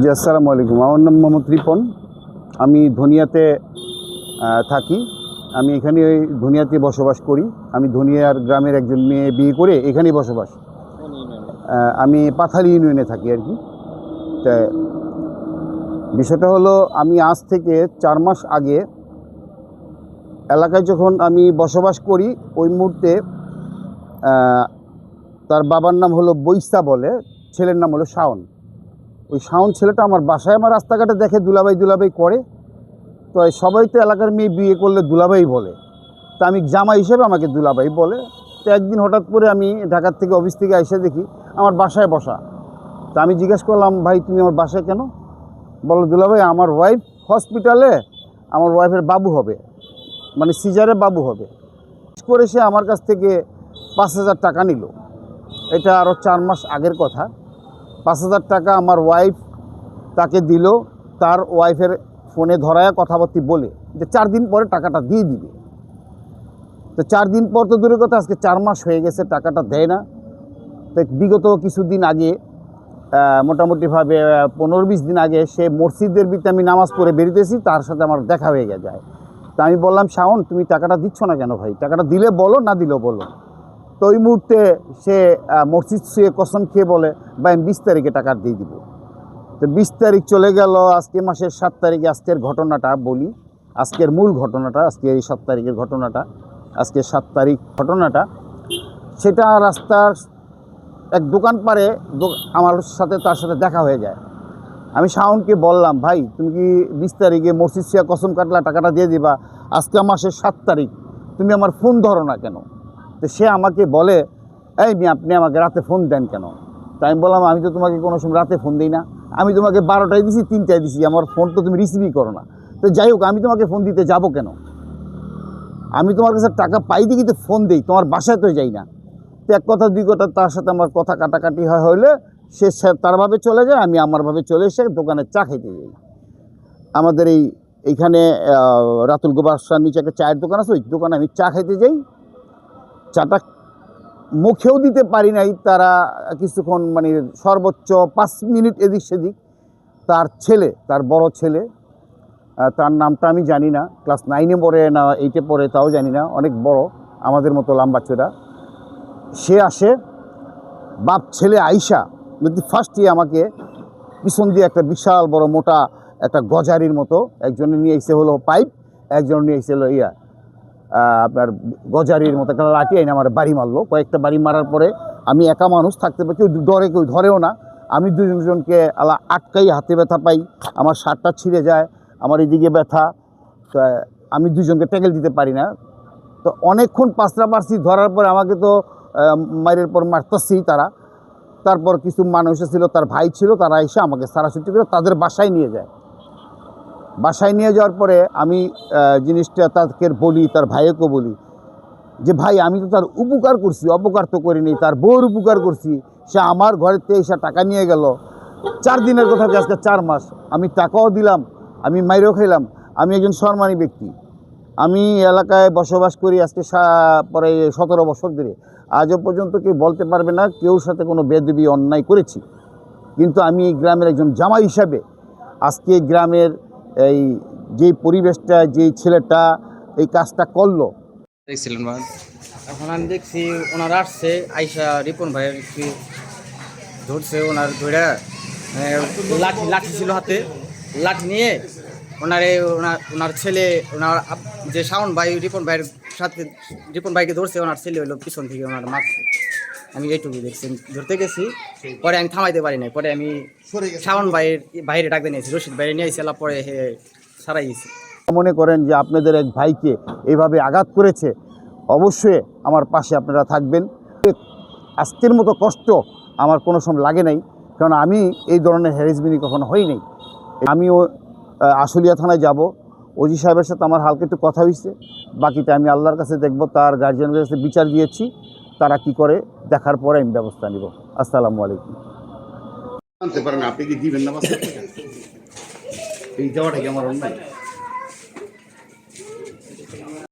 জি, আসসালামু আলাইকুম। আমার নাম মোহাম্মদ রিপন। আমি ধনিয়াতে থাকি। আমি এখানে ওই ধনিয়াতে বসবাস করি। আমি ধনিয়ার গ্রামের একজন মেয়ে বিয়ে করে এখানেই বসবাস। আমি পাথালি ইউনিয়নে থাকি আর কি। তা বিষয়টা হলো, আমি আজ থেকে চার মাস আগে এলাকায় যখন আমি বসবাস করি, ওই মুহূর্তে তার বাবার নাম হলো বৈসা বলে, ছেলের নাম হলো শাওন। ওই শাওন ছেলেটা আমার বাসায় আমার রাস্তাঘাটে দেখে দুলাভাই দুলাভাই করে। তো সবাই তো এলাকার মেয়ে বিয়ে করলে দুলাভাই বলে। তা আমি জামা হিসেবে আমাকে দুলাভাই বলে। তো একদিন হঠাৎ করে আমি ঢাকার থেকে অফিস থেকে এসে দেখি আমার বাসায় বসা। তা আমি জিজ্ঞেস করলাম, ভাই, তুমি আমার বাসায় কেন? বলো দুলাভাই, আমার ওয়াইফ হসপিটালে আমার ওয়াইফের বাবু হবে। মানে সিজারে বাবু হবে। করে সে আমার কাছ থেকে পাঁচ হাজার টাকা নিল। এটা আরও চার মাস আগের কথা। পাঁচ হাজার টাকা আমার ওয়াইফ তাকে দিল, তার ওয়াইফের ফোনে ধরায় কথাবার্তি বলে যে চার দিন পরে টাকাটা দিয়ে দিবে। তো চার দিন পর তো দূরের কথা, আজকে চার মাস হয়ে গেছে, টাকাটা দেয় না। তো বিগত কিছুদিন আগে মোটামুটিভাবে পনেরো বিশ দিন আগে সে মসজিদের ভিতরে আমি নামাজ পড়ে বেরিয়েছি, তার সাথে আমার দেখা হয়ে যায়। তা আমি বললাম, শাওন, তুমি টাকাটা দিচ্ছ না কেন ভাই? টাকাটা দিলে বলো, না দিলেও বলো। তো ওই মুহূর্তে সে মসজিদ শুয়ে কসম খেয়ে বলে, ভাই, আমি বিশ তারিখে টাকা দিয়ে দিব। তো বিশ তারিখ চলে গেল, আজকে মাসের সাত তারিখে আজকের ঘটনাটা বলি। আজকের মূল ঘটনাটা, আজকে এই সাত তারিখের ঘটনাটা আজকে সাত তারিখ ঘটনাটা। সেটা রাস্তার এক দোকান পারে আমার সাথে, তার সাথে দেখা হয়ে যায়। আমি শাওনকে বললাম, ভাই, তুমি কি বিশ তারিখে মসজিদ শিয়া কসম কাটলা, টাকাটা দিয়ে দিবা? আজকে মাসের সাত তারিখ, তুমি আমার ফোন ধরো না কেন? তো সে আমাকে বলে, এই মেয়ে, আপনি আমাকে রাতে ফোন দেন কেন? তাই আমি বললাম, আমি তো তোমাকে কোনো সময় রাতে ফোন দিই না। আমি তোমাকে বারোটায় দিছি, তিনটায় দিছি। আমার ফোন তো তুমি রিসিভই করো না। তো যাই হোক, আমি তোমাকে ফোন দিতে যাব কেন? আমি তোমার কাছে টাকা পাই দিকে তো ফোন দিই, তোমার বাসায় তো যাই না। তো এক কথা, দুই কথা, তার সাথে আমার কথা কাটাকাটি হয় হইলে সে তারভাবে চলে যায়, আমি আমারভাবে চলে এসে দোকানে চা খেতে যাই। আমাদের এই, এইখানে রাতুল গোবাসার নিচে একটা চায়ের দোকান আছে, ওই দোকানে আমি চা খেতে যাই। চাটা মুখেও দিতে পারি নাই, তারা কিছুক্ষণ মানে সর্বোচ্চ পাঁচ মিনিট এদিক সেদিক। তার ছেলে, তার বড় ছেলে তার নামটা আমি জানি না, ক্লাস নাইনে পড়ে না এইটে পড়ে তাও জানি না, অনেক বড়, আমাদের মতো লাম্বা চোরা সে আসে, বাপ ছেলে আইসা যদি ফার্স্টই আমাকে পিছন দিয়ে একটা বিশাল বড় মোটা একটা গজারির মতো, একজনে নিয়ে এসে হলো পাইপ একজন নিয়ে এসে হলো ইয়া আপনার গজারির মতো একটা লাঠি আইনে আমার বাড়ি মারলো। কয়েকটা বাড়ি মারার পরে আমি একা মানুষ, থাকতে পারি কেউ ডরে কেউ ধরেও না। আমি দুজনকে আলা আটকাই, হাতে ব্যথা পাই, আমার শার্টটা ছিঁড়ে যায়, আমার এদিকে ব্যথা। তো আমি দুজনকে ট্যাকেল দিতে পারি না। তো অনেকক্ষণ পাঁচটা পারছি, ধরার পরে আমাকে তো মায়ের পর মারতেছি তারা। তারপর কিছু মানুষ ছিল তার ভাই ছিল, তারা এসে আমাকে সারাছুটি করে তাদের বাসায় নিয়ে যায়। বাসায় নিয়ে যাওয়ার পরে আমি জিনিসটা তাকে বলি, তার ভাইকে বলি যে, ভাই, আমি তো তার উপকার করছি, অপকার তো করিনি, তার বউর উপকার করছি। সে আমার ঘরেতে এসে টাকা নিয়ে গেল। চার দিনের কথা আজকে চার মাস। আমি টাকাও দিলাম, আমি মাইরেও খাইলাম, আমি একজন সম্মানী ব্যক্তি। আমি এলাকায় বসবাস করি আজকে পরে সতেরো বছর ধরে। আজও পর্যন্ত কেউ বলতে পারবে না, কেউ সাথে কোনো বেদবি, অন্যায় করেছি। কিন্তু আমি এই গ্রামের একজন জামাই হিসাবে আজকে গ্রামের এই যে পরিবেশটা, যেই ছেলেটা এই কাজটা করল। দেখছিলেন এখন আমি দেখছি ওনার আসছে, আইসা রিপন ভাইয়ের কি ধরছে ওনার ধরে লাঠি লাঠি ছিল হাতে। লাঠি নিয়ে ওনারে ওনার ওনার ছেলে, ওনার যে শাওন ভাই, রিপন ভাইয়ের সাথে, রিপন ভাইকে ধরছে, ওনার ছেলে হলো পিছন থেকে ওনার মারছে। আমি এইটুকু দেখছি ধরতে গেছি পরে আমি থামাইতে পারি নাই পরে আমি শাওন ভাইয়ের বাইরে ডাকতে নিয়েছি রশিদ বাইরে নিয়ে এসে পরে হে সারাই গেছি। মনে করেন যে আপনাদের এক ভাইকে এইভাবে আঘাত করেছে অবশ্যই আমার পাশে আপনারা থাকবেন। আজকের মতো কষ্ট আমার কোনো সময় লাগে নাই কারণ আমি এই ধরনের হ্যারেসমেন্টই কখনো হই নাই। আমিও আশুলিয়া থানায় যাব ওজি সাহেবের সাথে আমার হালকা একটু কথা হয়েছে বাকিটা আমি আল্লাহর কাছে দেখব তার গার্জিয়ানের কাছে বিচার দিয়েছি। তারা কি করে? দেখার পরে আমি ব্যবস্থা নিব। আসসালামু আলাইকুম। জানতে পারেন, আপনি কি দিবেন না এই যাওয়াটা কি আমার অন্যায়?